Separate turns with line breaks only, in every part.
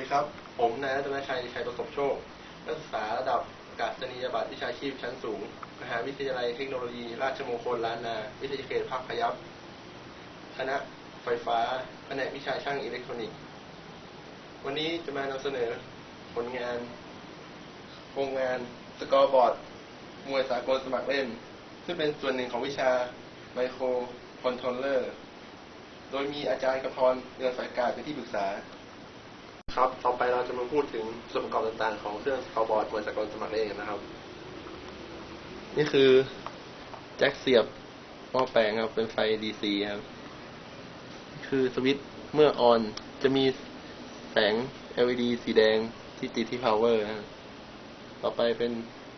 ดีครับ ผมนายรัตนชัยชัยประสบโชค นักศึกษาระดับประกาศนียบัตรวิชาชีพชั้นสูง มหาวิทยาลัยเทคโนโลยี ราชมงคลล้านนา วิทยาเขตภาคพยัพคณะไฟฟ้าแผนกวิชาช่างอิเล็กทรอนิกส์ วันนี้จะมานำเสนอผลงานโครงงานสกอร์บอร์ดมวยสากลสมัครเล่น ซึ่งเป็นส่วนหนึ่งของวิชาไมโครคอนโทรลเลอร์ โดยมีอาจารย์กระพรเรืองสายการเป็นที่ปรึกษา ครับ ต่อไปเราจะมาพูดถึงส่วนประกอบต่างๆ ของเครื่องสกอร์บอร์ดมวยสากลสมัครเล่นนนะครับ นี่คือแจ็คเสียบหม้อแปลงครับ เป็นไฟ DC ครับ คือสวิตช์เมื่อออนจะมีแสง LED สีแดงที่ติดที่ power นะครับต่อไปเป็น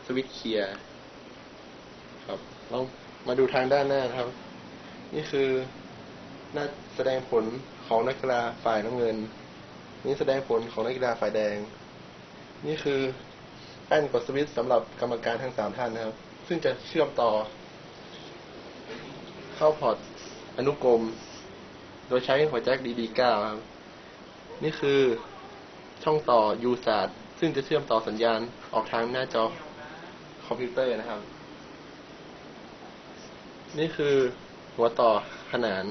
สวิตช์เคลียร์ครับ เรามาดูทางด้านหน้าครับ นี่คือหน้าแสดงผลของนักกีฬาฝ่ายน้ำเงิน นี่แสดงผลของนักกีฬาฝ่ายแดง นี่คือแป้นกดสวิตช์สำหรับกรรมการทั้งสามท่านนะครับ ซึ่งจะเชื่อมต่อ เข้าพอร์ตอนุกรม โดยใช้หัวแจ็ค DD9 ครับ นี่คือช่องต่อ u s a t ซึ่งจะเชื่อมต่อสัญญาณออกทางหน้าจอคอมพิวเตอร์นะครับ นี่คือหัวต่อขนาน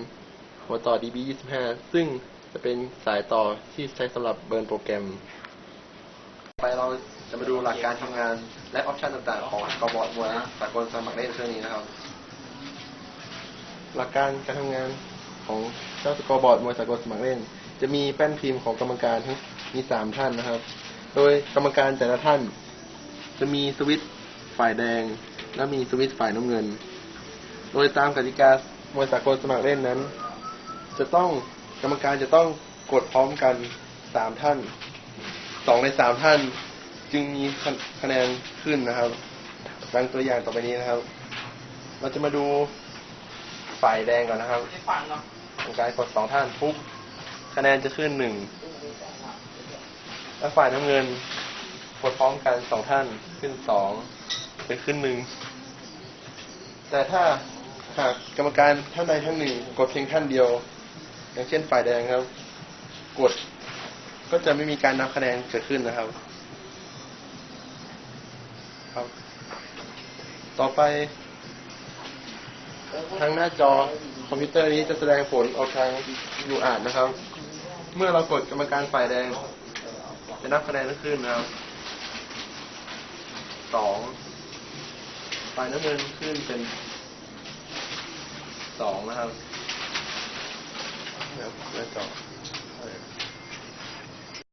หัวต่อ DB25 ซึ่ง จะเป็นสายต่อที่ใช้สำหรับเบิร์นโปรแกรม ไปเราจะมาดูหลักการทำงานและออปชันต่างๆ ของกบอร์ดมวยสากลสมัครเล่นเครื่องนี้นะครับ หลักการการทำงานของเจ้าสกอร์บอร์ดมวยสากลสมัครเล่น จะมีแป้นพิมพ์ของกรรมการทั้งมีสามท่านนะครับ โดยกรรมการแต่ละท่าน จะมีสวิตช์ฝ่ายแดง และมีสวิตช์ฝ่ายน้ำเงิน โดยตามกติกามวยสากลสมัครเล่นนั้น จะต้อง กรรมการจะต้องกดพร้อมกันสามท่านสองในสามท่าน จึงมีคะแนนขึ้นนะครับดังตัวอย่างต่อไปนี้นะครับ เราจะมาดูฝ่ายแดงก่อนนะครับกรรมการกดสองท่านปุ๊บคะแนนจะขึ้นหนึ่งและฝ่ายน้ำเงินกดพร้อมกันสองท่านขึ้นสองเป็นขึ้นหนึ่งแต่ถ้าหากกรรมการท่านใดท่านหนึ่งกดเพียงท่านเดียว อย่างเช่นฝ่ายแดงครับ กดก็จะไม่มีการนับคะแนนเกิดขึ้นนะครับ ครับ ต่อไป ทางหน้าจอคอมพิวเตอร์นี้จะแสดงผลออกทางยูอาร์นะครับ เมื่อเรากดกรรมการฝ่ายแดง จะนับคะแนนขึ้นนะครับสองฝ่ายน้ำเงินขึ้นเป็นสองนะครับ That's all.